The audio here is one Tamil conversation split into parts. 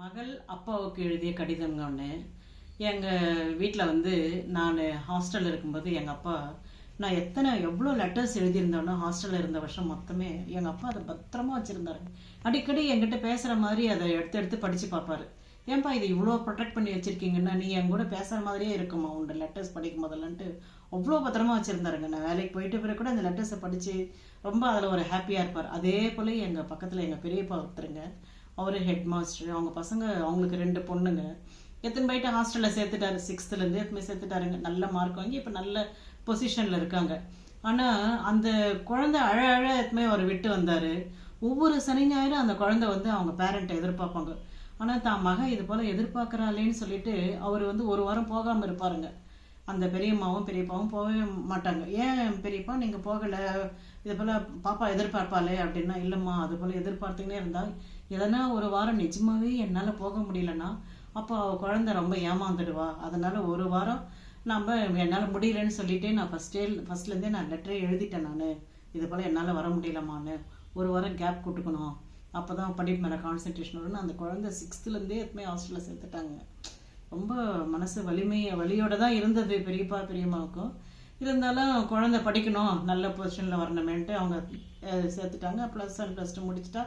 மகள் அப்பாவுக்கு எழுதிய கடிதம்ங்க ஒன்று எங்கள் வீட்டில் வந்து நான் ஹாஸ்டலில் இருக்கும்போது எங்கள் அப்பா நான் எத்தனை எவ்வளோ லெட்டர்ஸ் எழுதியிருந்தோன்னோ ஹாஸ்டலில் இருந்த வருஷம் மொத்தமே எங்கள் அப்பா அதை பத்திரமா வச்சுருந்தாரு. அடிக்கடி என்கிட்ட பேசுகிற மாதிரி அதை எடுத்து எடுத்து படித்து பார்ப்பாரு. ஏன்பா இது இவ்வளோ ப்ரொடெக்ட் பண்ணி வச்சுருக்கீங்கன்னா நீ என் கூட பேசுகிற மாதிரியே இருக்குமா உன்னோட லெட்டர்ஸ் படிக்கும் போதெல்லான்ட்டு. அவ்வளோ பத்திரமா வச்சுருந்தாருங்க. நான் வேலைக்கு போயிட்டு பிறகு கூட அந்த லெட்டர்ஸை படித்து ரொம்ப அதில் ஒரு ஹாப்பியாக இருப்பார். அதே போல் எங்கள் பக்கத்தில் எங்கள் பெரியப்பா ஒருத்தருங்க அவர் ஹெட் மாஸ்டர் அவங்க பசங்க அவங்களுக்கு ரெண்டு பொண்ணுங்க. எத்தனை போயிட்டு ஹாஸ்டலில் சேர்த்துட்டாரு? சிக்ஸ்த்துலேருந்து எத்தனை சேர்த்துட்டாருங்க. நல்ல மார்க் வாங்கி இப்போ நல்ல பொசிஷனில் இருக்காங்க. ஆனால் அந்த குழந்தை அழ அழ எத்தனை அவர் விட்டு வந்தார். ஒவ்வொரு சனி ஞாயிறும் அந்த குழந்தை வந்து அவங்க பேரண்ட்டை எதிர்பார்ப்பாங்க. ஆனால் தான் மகன் இது போல் எதிர்பார்க்குறாளேன்னு சொல்லிட்டு அவர் வந்து ஒரு வாரம் போகாமல் இருப்பாருங்க. அந்த பெரியம்மாவும் பெரியப்பாவும் போகவே மாட்டாங்க. ஏன் பெரியப்பா நீங்கள் போகலை இது போல் பாப்பா எதிர்பார்ப்பாளே அப்படின்னா இல்லைம்மா அது போல் எதிர்பார்த்துக்கினே இருந்தால் எதனா ஒரு வாரம் நிஜமாவே என்னால் போக முடியலன்னா அப்போ அவ குழந்தை ரொம்ப ஏமாந்துடுவா. அதனால ஒரு வாரம் நம்ம என்னால் முடியலன்னு சொல்லிட்டு நான் ஃபஸ்ட்டே ஃபஸ்ட்லேருந்தே நான் லெட்டரே எழுதிட்டேன் நான். இது போல் என்னால் வர முடியலம்மான்னு. ஒரு வாரம் கேப் கொடுக்கணும். அப்போ தான் படிப்பு மேலே கான்சன்ட்ரேஷன் வரும்னு அந்த குழந்தை சிக்ஸ்த்துலேருந்தே எத்தனை ஹாஸ்டலில் சேர்த்துட்டாங்க. ரொம்ப மனசு வலிமை வலியோட தான் இருந்தது பெரியப்பா பெரியம்மாவுக்கும் இருந்தாலும் குழந்தை படிக்கணும் நல்ல பொசிஷனில் வரணுமேன்ட்டு அவங்க சேர்த்துட்டாங்க. ப்ளஸ் ஒன் ப்ளஸ் டூ முடிச்சுட்டா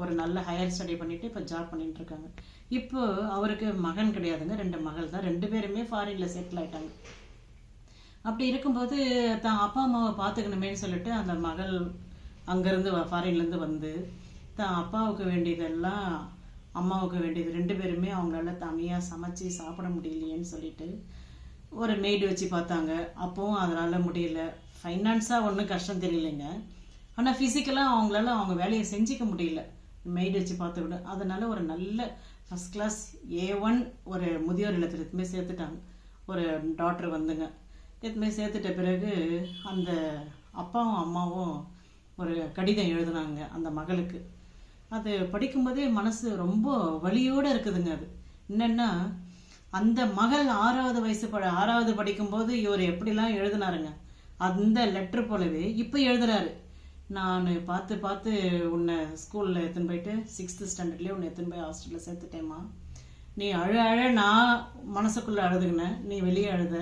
ஒரு நல்ல ஹையர் ஸ்டடி பண்ணிட்டு இப்போ ஜாப் பண்ணிட்டு இருக்காங்க. இப்போ அவருக்கு மகன் கிடையாதுங்க ரெண்டு மகள் தான். ரெண்டு பேருமே ஃபாரின்ல செட்டில் ஆயிட்டாங்க. அப்படி இருக்கும்போது தான் அப்பா அம்மாவை பார்த்துக்கணுமேன்னு சொல்லிட்டு அந்த மகள் அங்கேருந்து ஃபாரின்லேருந்து வந்து தான் அப்பாவுக்கு வேண்டியதெல்லாம் அம்மாவுக்கு வேண்டியது ரெண்டு பேருமே அவங்களால தனியாக சமைச்சு சாப்பிட முடியலையேன்னு சொல்லிட்டு ஒரு மெய்டு வச்சு பார்த்தாங்க. அப்போவும் அதனால் முடியல. ஃபைனான்ஸாக ஒன்றும் கஷ்டம் தெரியலைங்க. ஆனால் ஃபிசிக்கலாக அவங்களால அவங்க வேலையை செஞ்சுக்க முடியல. மெய்டு வச்சு பார்த்து விட அதனால ஒரு நல்ல ஃபஸ்ட் கிளாஸ் ஏ ஒன் ஒரு முதியோர் இல்லத்தில் எதுவுமே சேர்த்துட்டாங்க. ஒரு டாக்டர் வந்துங்க. எதுவுமே சேர்த்துட்ட பிறகு அந்த அப்பாவும் அம்மாவும் ஒரு கடிதம் எழுதுனாங்க அந்த மகளுக்கு. அது படிக்கும்போதே மனசு ரொம்ப வலியோடு இருக்குதுங்க அது. என்னென்னா அந்த மகள் ஆறாவது வயசு ப ஆறாவது படிக்கும்போது இவர் எப்படிலாம் எழுதினாருங்க அந்த லெட்டர் போலவே இப்போ எழுதுறாரு. நான் பார்த்து பார்த்து உன்னை ஸ்கூலில் எடுத்துன்னு போயிட்டு சிக்ஸ்த்து ஸ்டாண்டர்ட்லேயே உன்னை எடுத்துன்னு போய் ஹாஸ்டலில் சேர்த்துட்டேம்மா. நீ அழ அழ நான் மனசுக்குள்ளே அழுதுகினேன். நீ வெளியே அழுத.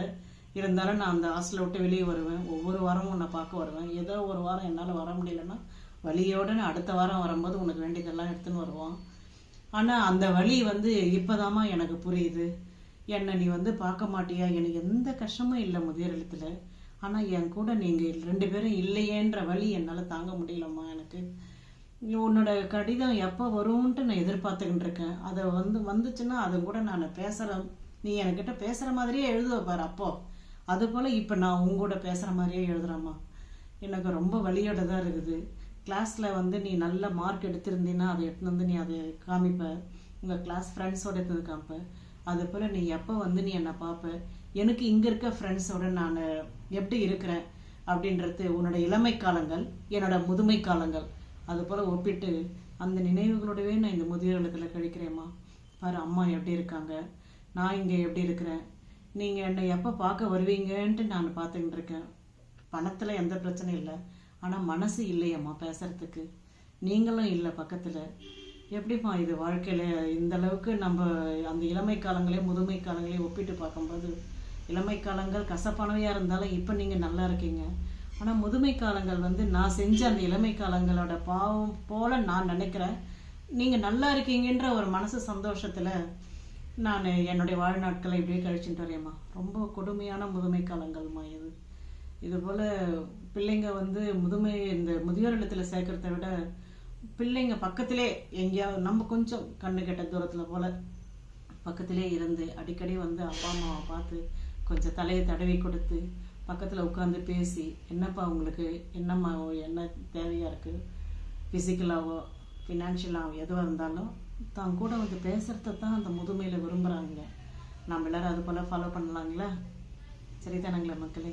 இருந்தாலும் நான் அந்த ஹாஸ்டலை விட்டு வெளியே வருவேன். ஒவ்வொரு வாரமும் உன்னை பார்க்க வருவேன். ஏதோ ஒரு வாரம் என்னால் வர முடியலன்னா வழியோடு அடுத்த வாரம் வரும்போது உனக்கு வேண்டியதெல்லாம் எடுத்துன்னு வருவான். ஆனால் அந்த வழி வந்து இப்போதாம்மா எனக்கு புரியுது. என்னை நீ வந்து பார்க்க மாட்டியா? எனக்கு எந்த கஷ்டமும் இல்லை முதியோர் ஆனால் என் கூட நீங்கள் ரெண்டு பேரும் இல்லையேன்ற வழி என்னால் தாங்க முடியலம்மா எனக்கு. உன்னோட கடிதம் எப்போ வரும்ன்ட்டு நான் எதிர்பார்த்துக்கிட்டு இருக்கேன். அதை வந்து வந்துச்சுன்னா அது கூட நான் பேசுகிற நீ என்கிட்ட பேசுகிற மாதிரியே எழுதுவ பாரு அப்போ. அது போல் இப்போ நான் உங்கூட பேசுகிற மாதிரியே எழுதுறேம்மா. எனக்கு ரொம்ப வலியோட தான் இருக்குது. கிளாஸில் வந்து நீ நல்ல மார்க் எடுத்திருந்தீன்னா அதை எடுத்துன்னு வந்து நீ அதை காமிப்ப. உங்கள் கிளாஸ் ஃப்ரெண்ட்ஸோட எடுத்து காமிப்ப. அது போல் நீ எப்போ வந்து நீ என்னை பார்ப்ப எனக்கு இங்கே இருக்க ஃப்ரெண்ட்ஸோட நான் எப்படி இருக்கிறேன்? அப்படின்றது உன்னோட இளமை காலங்கள் என்னோட முதுமை காலங்கள். அது போல் ஒப்பிட்டு அந்த நினைவுகளோடவே நான் இந்த முதியோர் இல்லத்தில் கழிக்கிறேம்மா. பாரு அம்மா எப்படி இருக்காங்க? நான் இங்கே எப்படி இருக்கிறேன்? நீங்கள் என்னை எப்போ பார்க்க வருவீங்கன்ட்டு நான் பார்த்துக்கிட்டு இருக்கேன். பணத்தில் எந்த பிரச்சனையும் இல்லை. ஆனால் மனசு இல்லையம்மா பேசுறதுக்கு. நீங்களும் இல்லை பக்கத்தில். எப்படிம்மா இது வாழ்க்கையில் இந்த அளவுக்கு நம்ம அந்த இளமை காலங்களையும் முதுமை காலங்களையும் ஒப்பிட்டு பார்க்கும்போது இளமை காலங்கள் கசப்பானவையாக இருந்தாலும் இப்போ நீங்கள் நல்லா இருக்கீங்க. ஆனால் முதுமை காலங்கள் வந்து நான் செஞ்ச அந்த இளமை காலங்களோட பாவம் போல நான் நினைக்கிறேன். நீங்கள் நல்லா இருக்கீங்கன்ற ஒரு மனசு சந்தோஷத்தில் நான் என்னுடைய வாழ்நாட்களை இப்படியே கழிச்சுட்டு வரேம்மா. ரொம்ப கொடுமையான முதுமை காலங்கள்மா இது. இது போல் பிள்ளைங்க வந்து முதுமை இந்த முதியோர் இல்லத்தில் சேர்க்கறத விட பிள்ளைங்க பக்கத்திலே எங்கேயாவது நம்ம கொஞ்சம் கண்ணு கெட்ட தூரத்தில் போல் பக்கத்திலே இருந்து அடிக்கடி வந்து அப்பா அம்மாவை பார்த்து கொஞ்சம் தலையை தடவி கொடுத்து பக்கத்தில் உட்காந்து பேசி என்னப்பா உங்களுக்கு என்னம்மா என்ன தேவையாக இருக்குது ஃபிசிக்கலாகவோ ஃபினான்ஷியலாகவோ எதுவாக இருந்தாலும் தான் கூட வந்து பேசுகிறத தான் அந்த முதுமையில் விரும்புகிறாங்க நம்ம எல்லாரும் அது போல் ஃபாலோ பண்ணலாங்களா? சரிதானங்களா மக்களே?